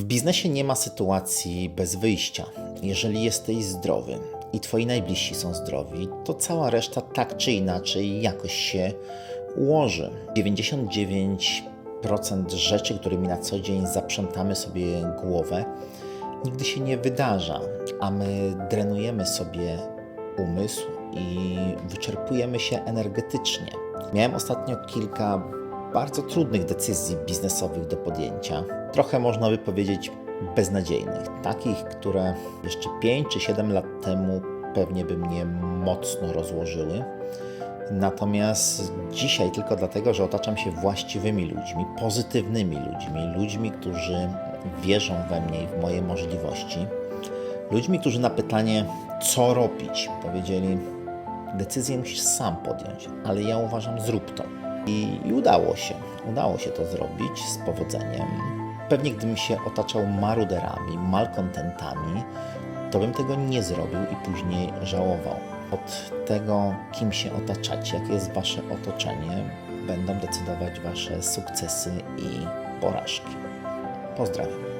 W biznesie nie ma sytuacji bez wyjścia. Jeżeli jesteś zdrowy i twoi najbliżsi są zdrowi, to cała reszta tak czy inaczej jakoś się ułoży. 99% rzeczy, którymi na co dzień zaprzątamy sobie głowę, nigdy się nie wydarza, a my drenujemy sobie umysł i wyczerpujemy się energetycznie. Miałem ostatnio kilka bardzo trudnych decyzji biznesowych do podjęcia. Trochę można by powiedzieć beznadziejnych, takich, które jeszcze 5 czy 7 lat temu pewnie by mnie mocno rozłożyły. Natomiast dzisiaj tylko dlatego, że otaczam się właściwymi ludźmi, pozytywnymi ludźmi, ludźmi, którzy wierzą we mnie i w moje możliwości, ludźmi, którzy na pytanie, co robić, powiedzieli: Decyzję musisz sam podjąć, ale ja uważam, zrób to. I, I udało się. Udało się to zrobić z powodzeniem. Pewnie gdybym się otaczał maruderami, malkontentami, to bym tego nie zrobił i później żałował. Od tego, kim się otaczacie, jakie jest wasze otoczenie, będą decydować wasze sukcesy i porażki. Pozdrawiam.